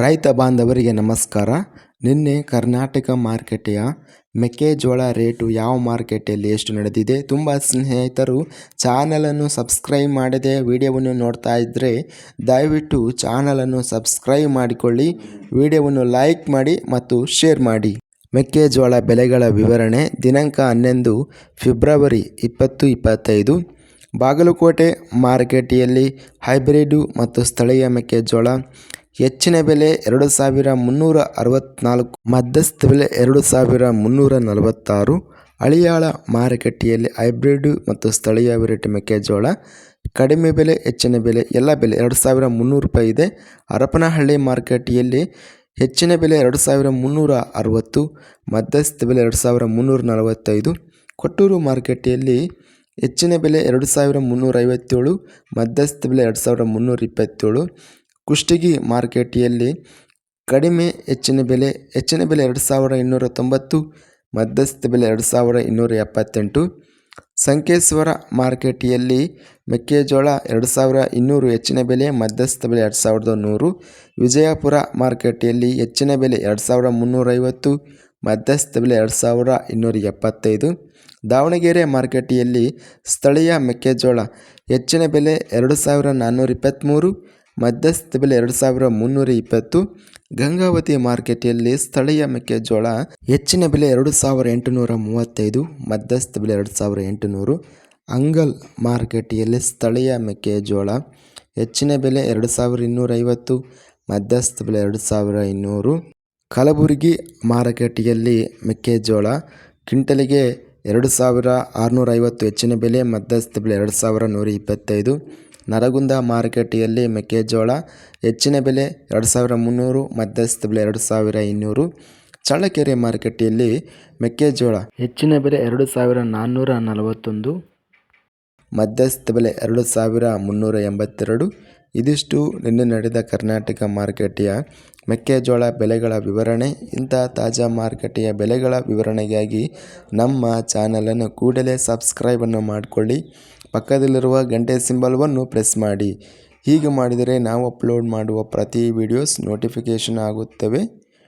ರೈತ ಬಾಂಧವರಿಗೆ ನಮಸ್ಕಾರ. ನಿನ್ನೆ ಕರ್ನಾಟಕ ಮಾರ್ಕೆಟೆಯ ಮೆಕ್ಕೆಜೋಳ ರೇಟು ಯಾವ ಮಾರುಕಟ್ಟೆಯಲ್ಲಿ ಎಷ್ಟು ನಡೆದಿದೆ ತುಂಬ ಸ್ನೇಹಿತರು ಚಾನಲನ್ನು ಸಬ್ಸ್ಕ್ರೈಬ್ ಮಾಡದೆ ವಿಡಿಯೋವನ್ನು ನೋಡ್ತಾ ಇದ್ದರೆ ದಯವಿಟ್ಟು ಚಾನಲನ್ನು ಸಬ್ಸ್ಕ್ರೈಬ್ ಮಾಡಿಕೊಳ್ಳಿ, ವಿಡಿಯೋವನ್ನು ಲೈಕ್ ಮಾಡಿ ಮತ್ತು ಶೇರ್ ಮಾಡಿ. ಮೆಕ್ಕೆಜೋಳ ಬೆಲೆಗಳ ವಿವರಣೆ ದಿನಾಂಕ ಹನ್ನೊಂದು ಫೆಬ್ರವರಿ ಇಪ್ಪತ್ತು ಇಪ್ಪತ್ತೈದು. ಬಾಗಲಕೋಟೆ ಮಾರುಕಟ್ಟೆಯಲ್ಲಿ ಹೈಬ್ರಿಡು ಮತ್ತು ಸ್ಥಳೀಯ ಮೆಕ್ಕೆಜೋಳ ಹೆಚ್ಚಿನ ಬೆಲೆ ಎರಡು ಸಾವಿರ ಮುನ್ನೂರ ಅರವತ್ತ್ನಾಲ್ಕು ಮಧ್ಯಸ್ಥ ಬೆಲೆ ಎರಡು ಸಾವಿರ ಮುನ್ನೂರ ನಲವತ್ತಾರು, ಅಳಿಯಾಳ ಮಾರುಕಟ್ಟೆಯಲ್ಲಿ ಹೈಬ್ರಿಡ್ ಮತ್ತು ಸ್ಥಳೀಯ ವೆರೈಟಿ ಮೆಕ್ಕೆಜೋಳ, ಕಡಿಮೆ ಬೆಲೆ, ಹೆಚ್ಚಿನ ಬೆಲೆ, ಎಲ್ಲ ಬೆಲೆ ಎರಡು ಸಾವಿರ ಮುನ್ನೂರು ರೂಪಾಯಿ ಇದೆ. ಹರಪನಹಳ್ಳಿ ಮಾರುಕಟ್ಟೆಯಲ್ಲಿ ಹೆಚ್ಚಿನ ಬೆಲೆ ಎರಡು ಸಾವಿರ ಮುನ್ನೂರ ಅರವತ್ತು, ಮಧ್ಯಸ್ಥ ಬೆಲೆ ಎರಡು ಸಾವಿರ ಮುನ್ನೂರ ನಲವತ್ತೈದು. ಕೊಟ್ಟೂರು ಮಾರುಕಟ್ಟೆಯಲ್ಲಿ ಹೆಚ್ಚಿನ ಬೆಲೆ ಎರಡು ಸಾವಿರ ಮುನ್ನೂರ ಐವತ್ತೇಳು, ಮಧ್ಯಸ್ಥ ಬೆಲೆ ಎರಡು ಸಾವಿರ ಮುನ್ನೂರ ಇಪ್ಪತ್ತೇಳು. ಕುಷ್ಟಗಿ ಮಾರ್ಕೆಟಿಯಲ್ಲಿ ಕಡಿಮೆ ಹೆಚ್ಚಿನ ಬೆಲೆ ಹೆಚ್ಚಿನ ಬೆಲೆ ಎರಡು ಸಾವಿರ ಇನ್ನೂರ ತೊಂಬತ್ತು, ಮಧ್ಯಸ್ಥ ಬೆಲೆ ಎರಡು ಸಾವಿರ ಇನ್ನೂರ ಎಪ್ಪತ್ತೆಂಟು. ಸಂಕೇಶ್ವರ ಮಾರ್ಕೆಟಿಯಲ್ಲಿ ಮೆಕ್ಕೆಜೋಳ ಎರಡು ಸಾವಿರ ಇನ್ನೂರು ಹೆಚ್ಚಿನ ಬೆಲೆ, ಮಧ್ಯಸ್ಥ ಬೆಲೆ ಎರಡು ಸಾವಿರದ ನೂರು. ವಿಜಯಪುರ ಮಾರ್ಕೆಟಿಯಲ್ಲಿ ಹೆಚ್ಚಿನ ಬೆಲೆ ಎರಡು ಸಾವಿರ ಮುನ್ನೂರೈವತ್ತು ಮಧ್ಯಸ್ಥ ಬೆಲೆ ಎರಡು ಸಾವಿರ ಇನ್ನೂರ ಎಪ್ಪತ್ತೈದು. ದಾವಣಗೆರೆ ಮಾರ್ಕೆಟಿಯಲ್ಲಿ ಸ್ಥಳೀಯ ಮೆಕ್ಕೆಜೋಳ ಹೆಚ್ಚಿನ ಬೆಲೆ ಎರಡು ಸಾವಿರ ನಾನ್ನೂರ ಇಪ್ಪತ್ತ್ಮೂರು ಮಧ್ಯಸ್ಥ ಬೆಲೆ ಎರಡು ಸಾವಿರ ಮುನ್ನೂರ ಇಪ್ಪತ್ತು, ಗಂಗಾವತಿ ಮಾರುಕಟ್ಟೆಯಲ್ಲಿ ಸ್ಥಳೀಯ ಮೆಕ್ಕೆಜೋಳ ಹೆಚ್ಚಿನ ಬೆಲೆ ಎರಡು ಸಾವಿರ ಎಂಟುನೂರ ಮೂವತ್ತೈದು, ಮಧ್ಯಸ್ಥ ಬೆಲೆ ಎರಡು ಸಾವಿರ ಎಂಟುನೂರು. ಅಂಗಲ್ ಮಾರುಕಟ್ಟೆಯಲ್ಲಿ ಸ್ಥಳೀಯ ಮೆಕ್ಕೆಜೋಳ ಹೆಚ್ಚಿನ ಬೆಲೆ ಎರಡು ಸಾವಿರ ಇನ್ನೂರೈವತ್ತು ಮಧ್ಯಸ್ಥ ಬೆಲೆ ಎರಡು ಸಾವಿರ ಇನ್ನೂರು. ಕಲಬುರಗಿ ಮಾರುಕಟ್ಟೆಯಲ್ಲಿ ಮೆಕ್ಕೆಜೋಳ ಕ್ವಿಂಟಲಿಗೆ ಎರಡು ಸಾವಿರ ಆರುನೂರೈವತ್ತು ಹೆಚ್ಚಿನ ಬೆಲೆ, ಮಧ್ಯಸ್ಥ ಬೆಲೆ ಎರಡು ಸಾವಿರ ನೂರ ಇಪ್ಪತ್ತೈದು. ನರಗುಂದ ಮಾರುಕಟ್ಟೆಯಲ್ಲಿ ಮೆಕ್ಕೆಜೋಳ, ಹೆಚ್ಚಿನ ಬೆಲೆ ಎರಡು ಸಾವಿರ ಮುನ್ನೂರು, ಮಧ್ಯಸ್ಥ ಬೆಲೆ ಎರಡು ಸಾವಿರ ಇನ್ನೂರು ಚಳ್ಳಕೆರೆ ಮಾರುಕಟ್ಟೆಯಲ್ಲಿ ಮೆಕ್ಕೆಜೋಳ, ಹೆಚ್ಚಿನ ಬೆಲೆ ಎರಡು ಸಾವಿರ ನಾನ್ನೂರ ನಲವತ್ತೊಂದು, ಮಧ್ಯಸ್ಥ ಬೆಲೆ ಎರಡು ಸಾವಿರ ಮುನ್ನೂರ ಎಂಬತ್ತೆರಡು ಇದಿಷ್ಟು ನಿನ್ನೆ ನಡೆದ ಕರ್ನಾಟಕ ಮಾರುಕಟ್ಟೆಯ ಮೆಕ್ಕೆಜೋಳ ಬೆಲೆಗಳ ವಿವರಣೆ ಇಂಥ ತಾಜಾ ಮಾರುಕಟ್ಟೆಯ ಬೆಲೆಗಳ ವಿವರಣೆಗಾಗಿ ನಮ್ಮ ಚಾನಲನ್ನು ಕೂಡಲೇ ಸಬ್ಸ್ಕ್ರೈಬನ್ನು ಮಾಡಿಕೊಳ್ಳಿ. ಪಕ್ಕದಲ್ಲಿರುವ ಗಂಟೆ ಸಿಂಬಲ್ವನ್ನು ಪ್ರೆಸ್ ಮಾಡಿ. ಹೀಗೆ ಮಾಡಿದರೆ ನಾವು ಅಪ್ಲೋಡ್ ಮಾಡುವ ಪ್ರತಿ ವಿಡಿಯೋಸ್ ನೋಟಿಫಿಕೇಷನ್ ಆಗುತ್ತವೆ.